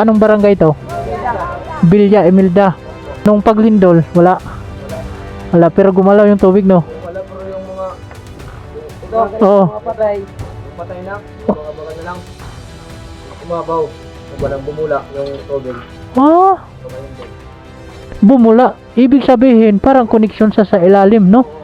Anong barangay to? Bilya, Emilda. Nung paglindol, wala. Wala, pero gumalaw yung tubig, no? Wala pero yung mga ito, Oo. mga patay. Patay na, mga baga na lang. Umabaw. Walang bumula yung tubig. Ah, Kumain din. bumula. Ibig sabihin, parang connection sa sa ilalim, no?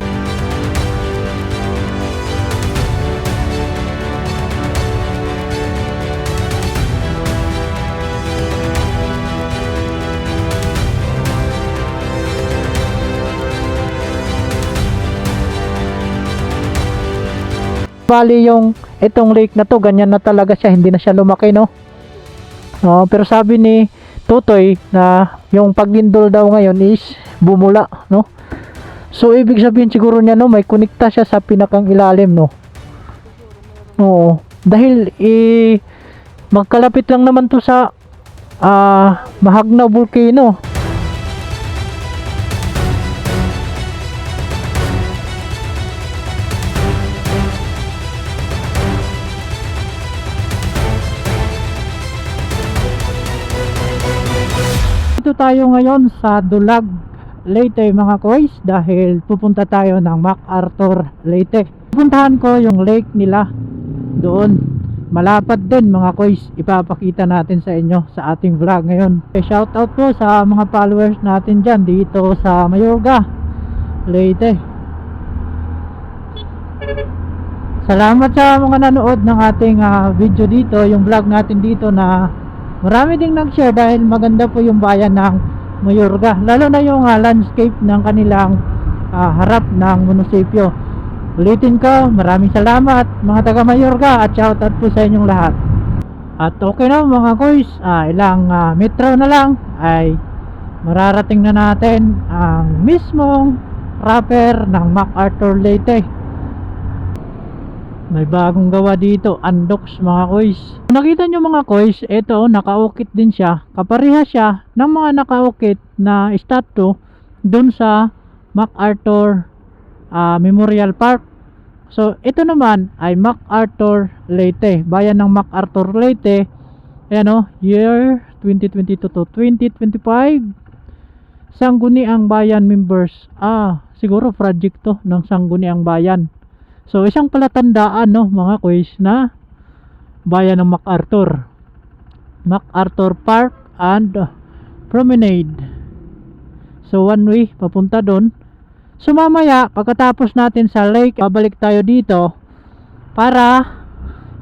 Bali yung itong lake na to, ganyan na talaga siya, hindi na siya lumaki, no? Oh, pero sabi ni Totoy na yung paglindol daw ngayon is bumula, no? So ibig sabihin siguro niya no, may konekta siya sa pinakang ilalim, no? Oo. Dahil eh magkalapit lang naman to sa ah Mahagna Volcano. Dito tayo ngayon sa Dulag, Leyte mga koys dahil pupunta tayo ng MacArthur, Leyte. Pupuntahan ko yung lake nila doon. Malapad din mga koys, ipapakita natin sa inyo sa ating vlog ngayon. Okay, shout out po sa mga followers natin dyan dito sa Mayorga, Leyte. Salamat sa mga nanood ng ating ah, video dito, yung vlog natin dito na marami ding nag-share dahil maganda po yung bayan ng Mayorga. Lalo na yung ah, landscape ng kanilang ah, harap ng munisipyo. Ulitin ko, maraming salamat mga taga Mayorga at shoutout po sa inyong lahat. At okay na mga koys, ah, ilang ah, metro na lang ay mararating na natin ang mismong rapper ng MacArthur Leyte. May bagong gawa dito, Andox mga koys. Nakita nyo mga koys, ito nakaukit din siya. Kapareha siya ng mga nakaukit na statue dun sa MacArthur ah, Memorial Park. So ito naman ay MacArthur Leyte, bayan ng MacArthur Leyte. Ayan o, year 2022 to 2025. Sangguniang Bayan members. Ah, siguro project to ng Sangguniang Bayan. So isang palatandaan no mga quiz na bayan ng MacArthur. MacArthur Park and Promenade. So one way papunta doon. So mamaya pagkatapos natin sa lake, babalik tayo dito para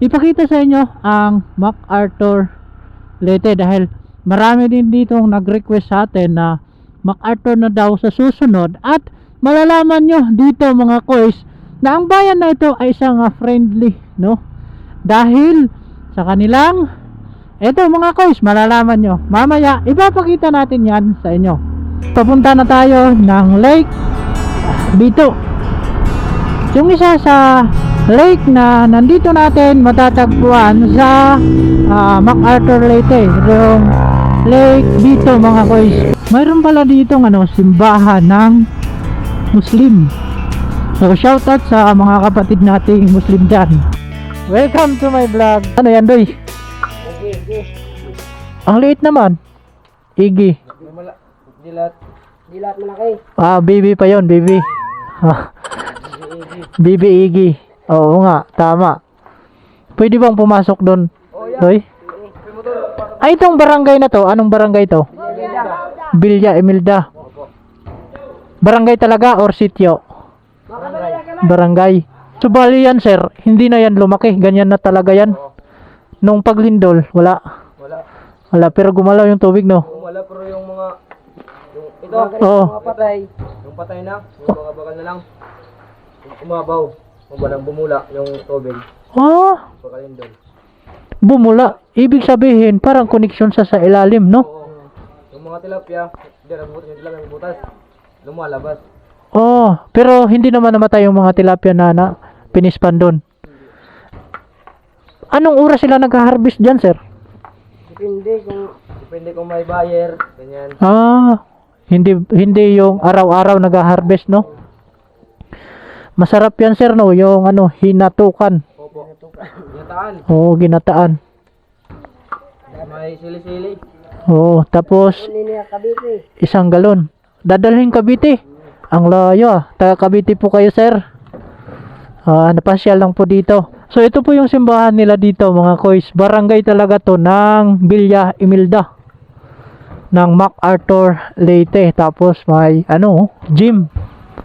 ipakita sa inyo ang MacArthur Leyte dahil marami din dito nag-request sa atin na MacArthur na daw sa susunod at malalaman nyo dito mga quiz na ang bayan na ito ay isang ah, friendly, no? Dahil sa kanilang eto mga koys, malalaman nyo. Mamaya, ipapakita natin yan sa inyo. Papunta na tayo ng Lake Bito. Yung isa sa lake na nandito natin matatagpuan sa ah, MacArthur Leyte. Yung Lake Bito mga koys. Mayroon pala dito ano, simbahan ng Muslim. So shoutout sa mga kapatid nating Muslim dyan. Welcome to my vlog. Ano yan, Doy? Ang liit naman. Igi. Di mala, di lahat. Di lahat malaki. Ah, baby pa yon, baby. Ah, baby Igi. Oo nga, tama. Pwede bang pumasok doon. Doy? Ay, itong barangay na to. Anong barangay to? Bilya, Emilda. Barangay talaga or sityo? Barangay. So, bali yan, sir. Hindi na yan lumaki. Ganyan na talaga yan. Nung paglindol, wala. Wala. Wala, pero gumalaw yung tubig, no? Wala pero yung mga yung ito, Oo. mga patay. Yung patay na, yung mga bakal na lang. Yung umabaw. Walang bumula yung tubig. Ah, Bakalin doon. bumula. Ibig sabihin, parang connection sa sa ilalim, no? Oo. Yung mga tilapia, hindi nabutas yung tilapia butas. Lumalabas. Oh, pero hindi naman namatay yung mga tilapia na, na pinispan doon. Anong oras sila nag-harvest dyan, sir? Depende kung depende kung may buyer, ganyan. Ah, hindi hindi yung araw-araw nag-harvest, no? Masarap yan, sir, no? Yung ano, hinatukan. Opo. Yataan. Oo, ginataan. May sili-sili. Oo, tapos isang galon. Dadalhin Cavite. Ang layo ah. Taga Cavite po kayo, sir. Ah, napasyal lang po dito. So ito po yung simbahan nila dito, mga kois. Barangay talaga to ng Villa Imilda ng MacArthur Leyte. Tapos may ano, gym.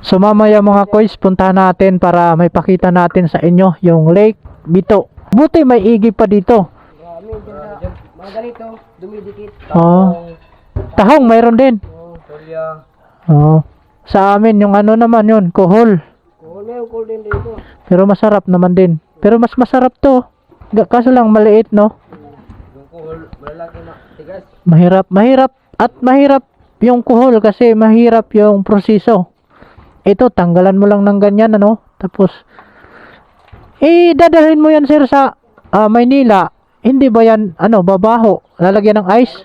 So mamaya mga kois, puntahan natin para may pakita natin sa inyo yung Lake Bito. Buti may igi pa dito. Mga ganito, dumidikit. Oo. Tahong mayroon din. Oh, Tulya. Oo. Sa amin, yung ano naman yun. Kuhol na yung kuhol din dito. Pero masarap naman din. Pero mas masarap to. Kaso lang maliit, no? Yung kuhol, malalaki na tigas. Mahirap, mahirap. At mahirap yung kuhol kasi mahirap yung proseso. Ito, tanggalan mo lang ng ganyan, ano? Tapos, eh, dadalhin mo yan, sir, sa ah, Maynila. Hindi ba yan, ano, babaho? Lalagyan ng ice?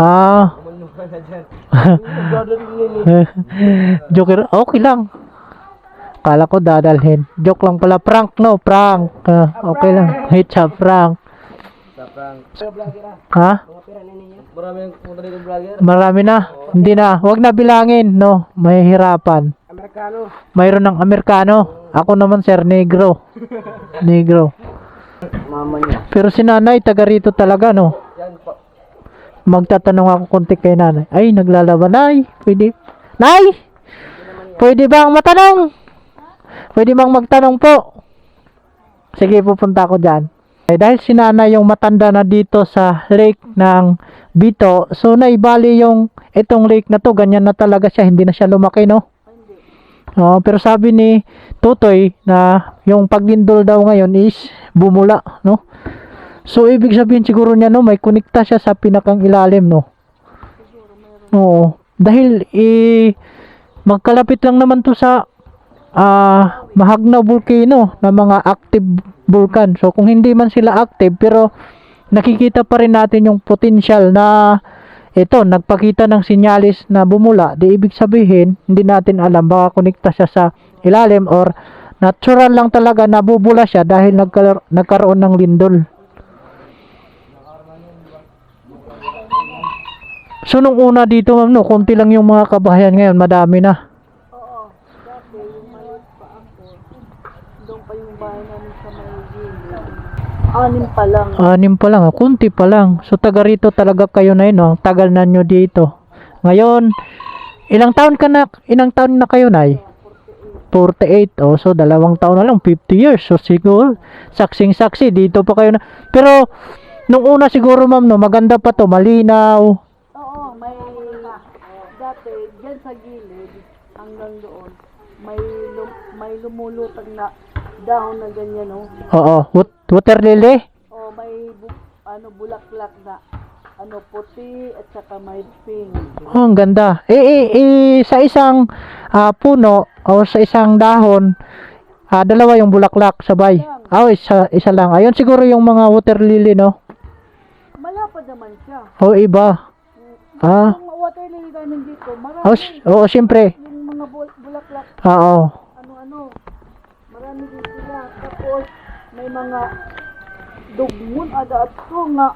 Ah. Joker, okay lang. Kala ko dadalhin. Joke lang pala. Prank, no? Prank. Ah, okay lang. It's a prank. Ha? Marami yung pumunta dito. Marami na. Hindi na. Huwag na bilangin, no? May hirapan. Amerikano. Mayroon ng Amerikano. Ako naman, sir, negro. Negro. Mama niya. Pero si nanay, taga rito talaga, no? Yan pa. Magtatanong ako konti kay nanay. Ay, naglalaban. Nay, pwede. Nay! Pwede bang matanong? Pwede bang magtanong po? Sige, pupunta ako dyan. Eh, dahil si nanay yung matanda na dito sa lake ng Bito, so naibali yung itong lake na to, ganyan na talaga siya, hindi na siya lumaki, no? Oo, pero sabi ni Tutoy na yung paglindol daw ngayon is bumula, no? So, ibig sabihin siguro niya, no, may kunikta siya sa pinakang ilalim, no? Oo. Dahil, eh, magkalapit lang naman to sa ah Mahagna volcano na mga active vulkan. So, kung hindi man sila active, pero nakikita pa rin natin yung potential na ito, nagpakita ng sinyalis na bumula. Di ibig sabihin, hindi natin alam, baka kunikta siya sa ilalim or natural lang talaga na bubula siya dahil nagkar- nagkaroon ng lindol. So nung una dito ma'am no, konti lang yung mga kabahayan ngayon, madami na. Oo, dati yung maliit pa ako, doon pa yung bahay namin sa may gilid. Anim pa lang. Anim pa lang, ah, kunti pa lang. So taga rito talaga kayo na yun? Ang tagal na nyo dito. Ngayon, ilang taon ka na, ilang taon na kayo na 48. Oh, so dalawang taon na lang, 50 years. So siguro, saksing saksi, dito pa kayo na. Pero, nung una siguro ma'am, no, maganda pa to, malinaw. Oo, may, dati, dyan sa gilid, hanggang doon, may, lum, may lumulutag na dahon na ganyan, no? Oo, wat- water lily. O may, bu, ano, bulaklak na, ano, puti, at saka may pink. Oh, ang ganda. Eh, eh, eh, sa isang ah, puno o sa isang dahon, ah, dalawa yung bulaklak sabay. Oh, isa, isa lang. Ayun siguro yung mga water lily, no? Malapad naman siya. O iba. Ah, Yung water lily na nandito, marami oh, oo, siyempre. yung mga bul- bulaklak Oo. ano-ano. Marami din sila. Tapos, may mga dugmon ada at ko nga.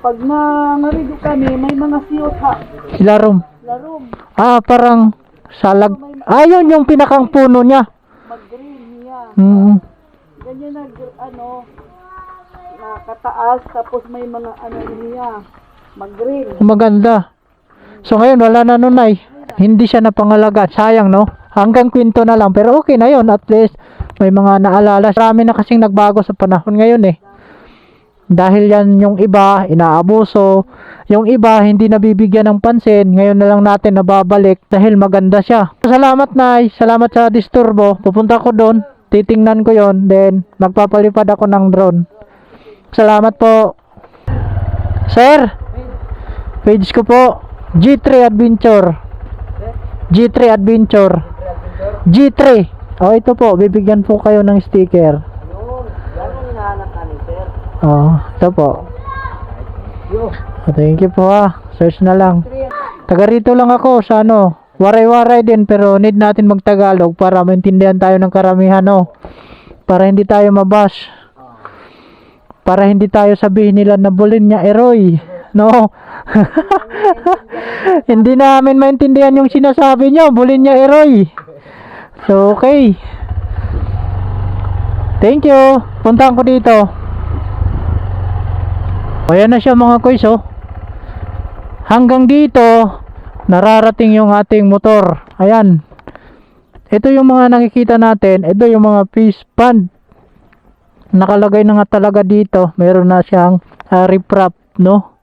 Pag nangarido kami, may mga siyot ha. Ilarom. Larom, Ah, parang salag. Ayun yung pinakang puno niya. mag-green niya. Mm. Ganyan na, ano, nakataas. Tapos may mga ano niya, mag-green. Maganda. So ngayon wala na nun ay. Hindi siya napangalaga. Sayang no? Hanggang kwento na lang. Pero okay na yon At least may mga naalala. Marami na kasing nagbago sa panahon ngayon eh. Dahil yan yung iba, inaabuso. Yung iba, hindi nabibigyan ng pansin. Ngayon na lang natin nababalik dahil maganda siya. Salamat Nay. Salamat sa disturbo. Pupunta ko doon. Titingnan ko yon Then, magpapalipad ako ng drone. Salamat po. Sir, page ko po. G3 Adventure. G3 Adventure. G3. Oh, ito po. Bibigyan po kayo ng sticker. Yun. Yan ang hinahanap namin, sir. Oh, ito po. Oh, Thank you po ah. Search na lang. Taga rito lang ako sa ano. Waray-waray din pero need natin magtagalog para maintindihan tayo ng karamihan no. Para hindi tayo mabash. para hindi tayo sabihin nila na bulin niya eroy. No. hindi namin maintindihan yung sinasabi niyo, bulin niya eroy. So, okay. Thank you. Puntahan ko dito. Ayan na siya mga kuys oh. Hanggang dito, nararating yung ating motor. Ayan. Ito yung mga nakikita natin. Ito yung mga fish pond. Nakalagay na nga talaga dito. Meron na siyang uh, riprap, no?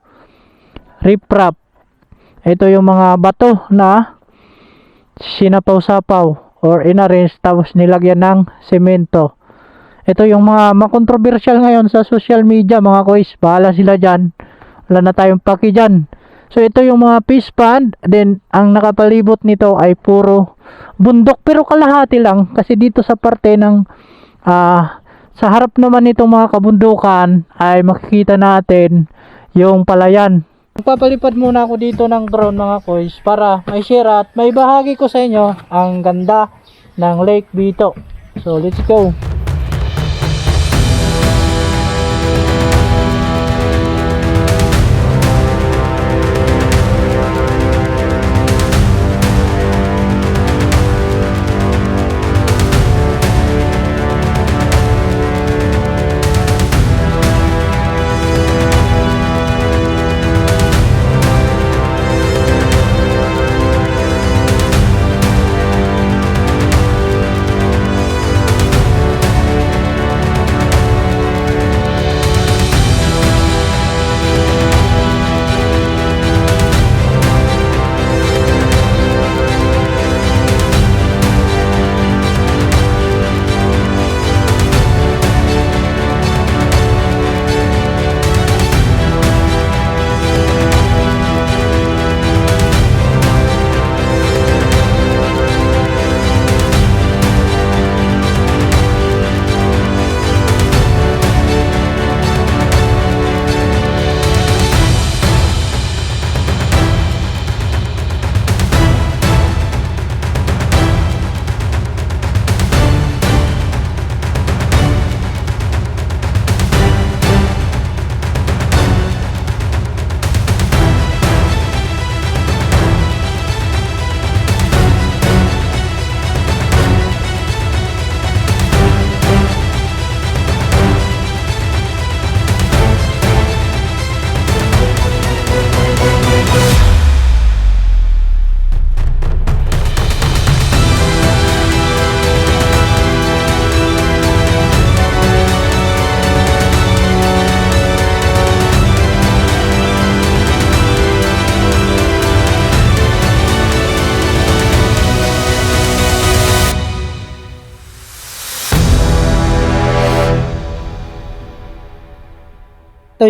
Riprap. Ito yung mga bato na sinapaw-sapaw or inarrange tapos nilagyan ng semento. Ito yung mga makontrobersyal ngayon sa social media mga kuys. Bahala sila dyan. Wala na tayong paki dyan. So ito yung mga fish pond. Then ang nakapalibot nito ay puro bundok pero kalahati lang kasi dito sa parte ng ah sa harap naman nitong mga kabundukan ay makikita natin yung palayan. Magpapalipad muna ako dito ng drone mga koys para may share at may bahagi ko sa inyo ang ganda ng Lake Bito. So let's go.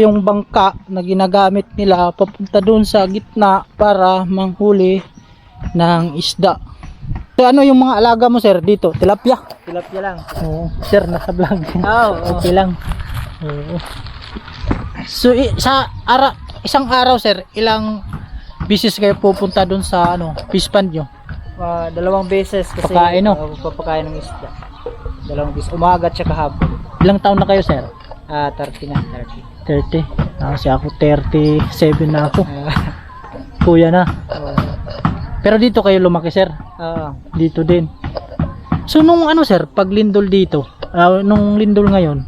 Yung bangka na ginagamit nila papunta doon sa gitna para manghuli ng isda. So, ano yung mga alaga mo sir dito? Tilapia? Tilapia lang. Oo. Sir, nasa vlog. Oo. Okay lang. Oo. So, sa ara isang araw sir, ilang bisis kayo pupunta doon sa ano, fish pond nyo? Ah, dalawang beses kasi Pakain, no? ah, papakain ng isda. Dalawang beses. Umaga at saka hapon. Ilang taon na kayo sir? Ah, 30 na, 30. 30. Ah, kasi ako 37 na ako. Ah, Kuya na. oo. Pero dito kayo lumaki sir? Ah, dito din. So nung ano sir, pag lindol dito, ah, nung lindol ngayon,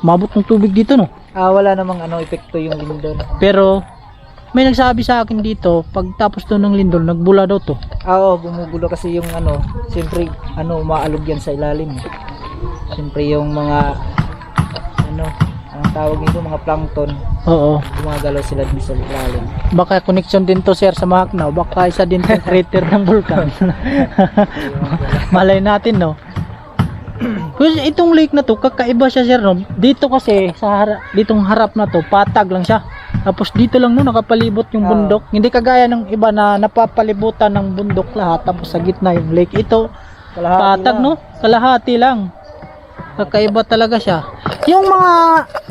mabot ng tubig dito no. ah, wala namang ano epekto yung lindol. Pero may nagsabi sa akin dito, pag tapos to ng lindol, nagbula daw to. Ah, oo, bumugulo kasi yung ano, siyempre, ano, umaalog yan sa ilalim. Siyempre yung mga, ano, ang tawag nito, mga plankton, Oo. gumagalaw sila din sa ilalim. Baka connection din to sir sa Macnao, baka isa din tong crater ng vulkan. Malay natin no. Kasi itong lake na to, kakaiba siya sir no. Dito kasi sa harap, ditong harap na to, patag lang siya. Tapos dito lang no, nakapalibot yung bundok. Hindi kagaya ng iba na napapalibutan ng bundok lahat tapos sa gitna yung lake. Ito, Kalahati patag lang. no, kalahati lang. Kakaiba talaga siya. Yung mga,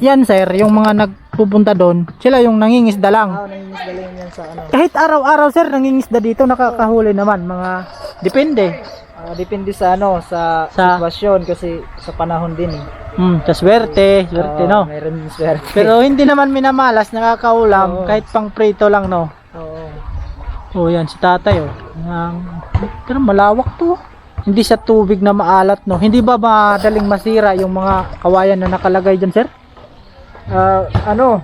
yan sir, yung mga nagpupunta doon, sila yung nangingisda lang. Ah, nangingisda lang yan sa ano. Kahit araw-araw sir, nangingisda dito, nakakahuli naman. Mga, depende. Ah, depende sa ano, sa, Sa- sitwasyon kasi sa panahon din eh. Hmm, sa swerte, swerte Oo, no. Meron din swerte. Pero hindi naman minamalas, nakakaulam, Oo. kahit pang prito lang no. Oo. Oh, yan si tatay oh. Ang pero malawak to. Hindi sa tubig na maalat no. Hindi ba madaling masira yung mga kawayan na nakalagay diyan, sir? Ah, ano,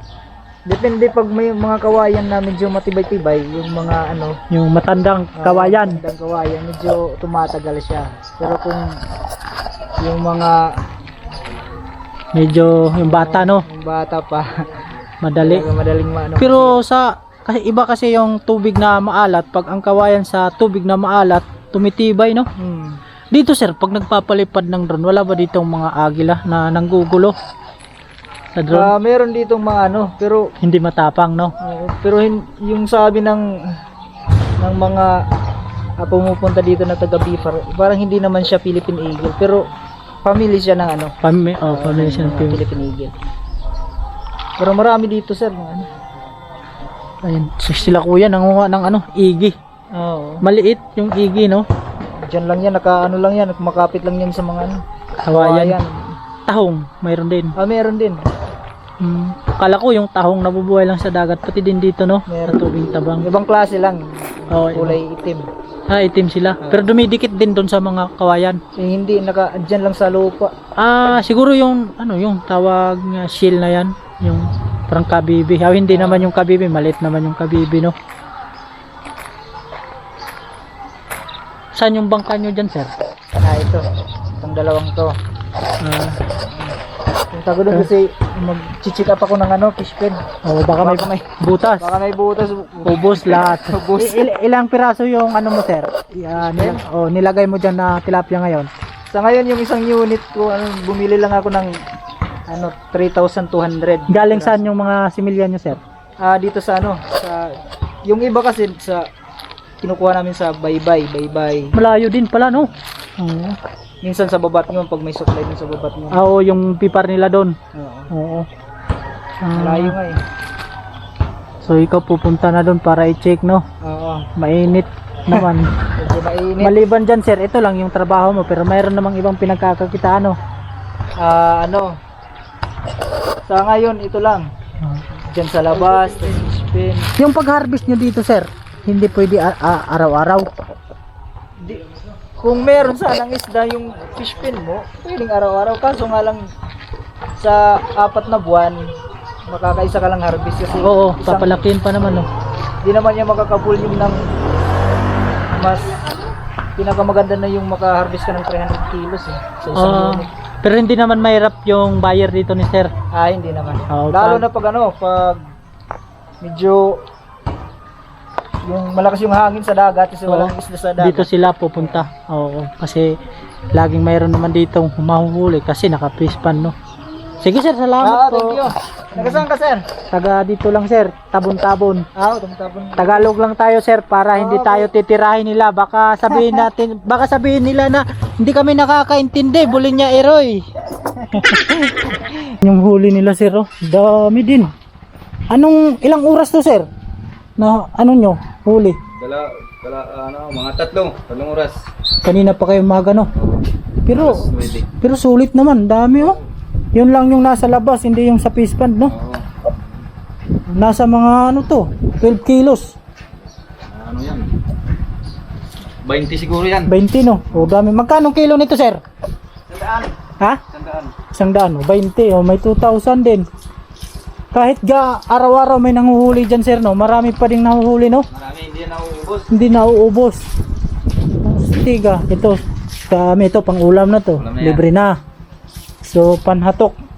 depende pag may mga kawayan na medyo matibay-tibay, yung mga ano, Yung matandang ah, kawayan. magandang kawayan, medyo tumatagal siya. Pero kung yung mga Medyo yung bata no, yung bata pa, madali. madaling maano. Pero sa kasi iba kasi yung tubig na maalat, pag ang kawayan sa tubig na maalat, tumitibay no. Hmm. Dito sir, pag nagpapalipad ng drone, wala ba ditong mga agila na nanggugulo sa drone? Ah, meron dito mga ano, pero Hindi matapang no. Oo, pero yung sabi ng ng mga ah, pumupunta dito na taga Bifar, parang hindi naman siya Philippine Eagle, pero family siya ng ano, Pami oh, family siya ng. Philippine Eagle. Pero marami dito sir, mga ano. Ayun, sila kuya nanguha ng ano, igi. Oo. Maliit yung igi no. Diyan lang yan, naka ano lang yan, makapit lang yan sa mga ano. Kawayan. Tahong, mayroon din. Ah, meron din. Hmm. Kala ko yung tahong nabubuhay lang sa dagat, pati din dito no, sa Meron. tubig tabang. Ibang klase lang, Oh, kulay itim. Ah, itim sila. Pero dumidikit din doon sa mga kawayan. Eh, hindi, naka, dyan lang sa lupa. Ah, siguro yung ano yung tawag nga shield na yan, yung parang kabibi. Ah, hindi naman yung kabibi, malit naman yung kabibi, no. Saan yung bangka nyo dyan, sir? Ah, ito. Itong dalawang to. Ah, Yung tago doon kasi mag-chichik up ako ng ano, fish pen. oh, baka may, Baka may- butas. Baka may butas. Ubus lahat. Ubos. I- il- ilang piraso yung ano mo, sir? Yeah, nil- oh, nilagay mo dyan na tilapia ngayon. Sa ngayon yung isang unit ko, ano, bumili lang ako ng ano 3,200. Galing saan yung mga similyan nyo, sir? Ah, dito sa ano, sa yung iba kasi sa kinukuha namin sa baybay, baybay. Malayo din pala, no? Oo. Minsan sa babat nyo pag may supply dun sa babat nyo. Ah, oo, yung pipar nila doon. Oo. Oo. Ah, Malayo nga eh. So ikaw pupunta na doon para i-check no. Oo. Mainit naman. Medyo mainit. Maliban dyan sir, ito lang yung trabaho mo pero mayroon namang ibang pinagkakakitaan no. Ah, ano? Sa ngayon ito lang. Diyan sa labas, pen. Yung pag-harvest nyo dito sir, hindi pwede araw-araw. Di, kung meron sanang isda yung fish pen mo, pwedeng araw-araw. Kaso nga lang sa apat na buwan, makakaisa ka lang harvest kasi Oo, isang- papalakin pa naman no. di naman niya makakavolume ng mas pinakamaganda na yung makaharvest ka ng 300 kilos eh, sa isang unit. pero hindi naman mahirap yung buyer dito ni sir. Ah, hindi naman. Pag- Lalo na pag ano, pag medyo yung malakas yung hangin sa dagat kasi Oo. walang isla sa dagat. Dito sila pupunta. Oo, kasi laging mayroon naman dito humahuhuli kasi naka-pispan no. Sige sir, Ah, salamat thank po. you. Nagasaan ka, sir? Taga dito lang sir, tabon-tabon. Ah, tumutapon. Tagalog lang tayo sir para hindi Okay. tayo titirahin nila. Baka sabihin natin, baka sabihin nila na hindi kami nakakaintindi, bulin niya Eroy. yung huli nila sir, oh, dami din. Anong ilang oras to sir? Na ano nyo, huli? Dala, dala, ano, mga tatlo, tatlong oras. Kanina pa kayo maga no. Pero pero sulit naman, dami oh. Yun lang yung nasa labas, hindi yung sa fish pond no. Oo. Nasa mga ano to, 12 kilos, Ano yan? 20 siguro yan. 20 no. O dami. Magkano kilo nito sir? Sandaan. Ha? Sandaan. Isang daan, oh, 20, oh, may 2,000 din. Kahit ga araw-araw may nanguhuli dyan sir, no? Marami pa ding nahuhuli, no? Marami hindi na uubos. Hindi nauubos. Stiga, ito. Kami ito, pang ulam na to. Ulam na yan. Libre na. So, panhatok.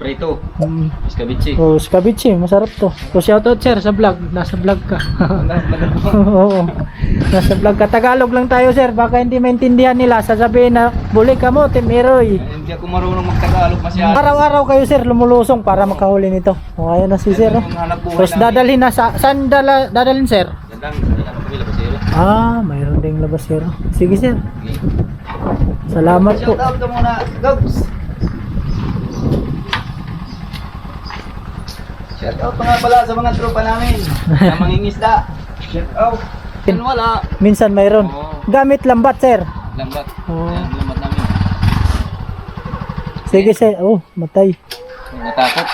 Prito. Mm. Iskabichi. Oh, scabici, masarap to. So, shoutout sir sa vlog. Nasa vlog ka. Oo. Nasa vlog ka. Tagalog lang tayo sir. Baka hindi maintindihan nila. Sasabihin na, buli ka mo, Tim Eroy. Hindi ako marunong magtagalog masyado. Araw-araw kayo sir lumulusong para makahuli nito. O ayan na si sir. Oh. Tapos dadalhin na sa saan dala, dadalhin sir? Ah, mayroon ding labasero. Sige sir. Salamat po. Shout out muna, Gobs. Shout out pa nga pala sa mga tropa namin. na mangingisda. Shout out. Yan wala. Minsan mayroon. Oo. Gamit lambat sir. Lambat. Oo. Yan, lambat namin. Sige, sir. Oh, matay. Natakot.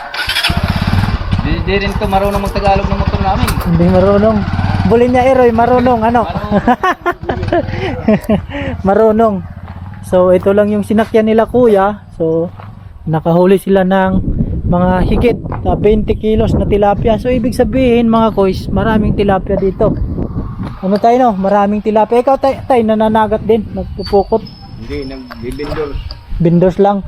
Di, di rin to marunong magtagalog ng motor namin. Hindi marunong. Bulin niya, Eroy. Marunong. Ano? marunong. So, ito lang yung sinakyan nila, kuya. So, nakahuli sila ng mga higit na 20 kilos na tilapia. So, ibig sabihin, mga koys, maraming tilapia dito. Ano tayo, no? Maraming tilapia. Ikaw, tay, tay nananagat din. Nagpupukot. Hindi, nagbibindol. Bindos lang.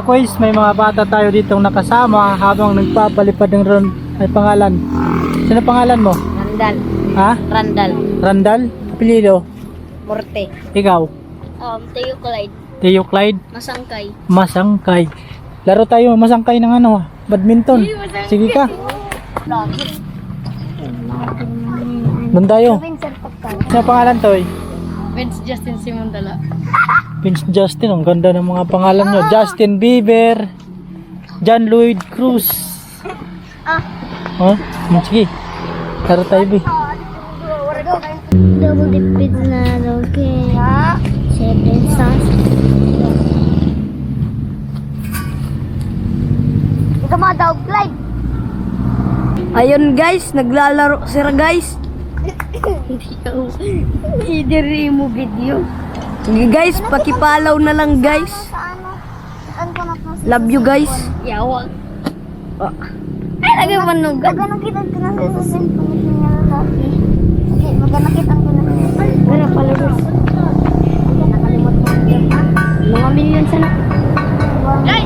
Mga koys, may mga bata tayo ditong nakasama habang nagpapalipad ng ron ay pangalan. Sino pangalan mo? Randal. Ha? Randal. Randall? Apelido? Morte. Ikaw? Um, Tayo Clyde. Teo Clyde? Masangkay. Masangkay. Laro tayo masangkay ng ano, badminton. Sige ka. Doon tayo. Sino pangalan to eh? Vince Justin Simondala. Vince Justin, ang ganda ng mga pangalan nyo. Justin Bieber, John Lloyd Cruz. Ah. Oh, sige. Laro tayo, Bi. Double dip pizza na loke. Seven sauce. Ito mga dog Clyde. Ayun guys, naglalaro sila guys. Idiri mo video. Sige guys, pakipalaw na lang guys. Love you guys. Yawag. Ay, lagi manugan. Magana kita ko na sa cellphone niya lalaki. Sige, magana kita ko na. Wala pala guys. Mga million sana. Ay!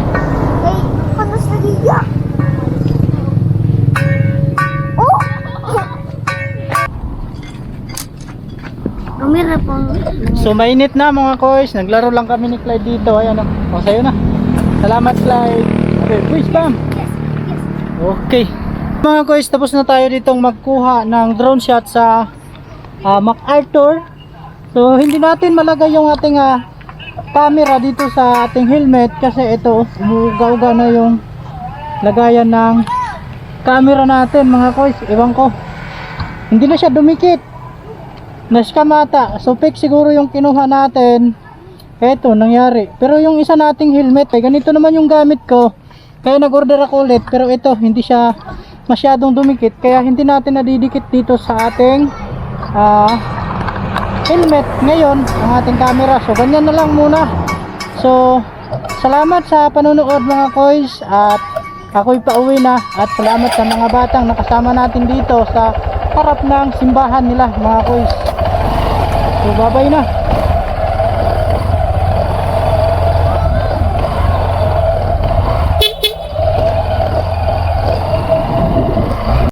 Kamera pang. So mainit na mga koys, naglaro lang kami ni Clyde dito. Ayan o, oh. sa'yo na. Salamat Clyde. Okay, boys, bam. Okay. Mga koys, tapos na tayo ditong magkuha ng drone shot sa ah, MacArthur. So hindi natin malagay yung ating ah, camera dito sa ating helmet kasi ito, umuuga-uga na yung lagayan ng camera natin mga koys. Ewan ko. Hindi na siya dumikit. Naskamata. So fake siguro yung kinuha natin. Eto, nangyari. Pero yung isa nating helmet, eh, ganito naman yung gamit ko. Kaya nag-order ako ulit. Pero ito, hindi siya masyadong dumikit. Kaya hindi natin nadidikit dito sa ating ah, helmet. Ngayon, ang ating camera. So, ganyan na lang muna. So, salamat sa panonood mga koys. At ako'y pauwi na. At salamat sa mga batang nakasama natin dito sa harap ng simbahan nila mga koys. So, bye-bye na.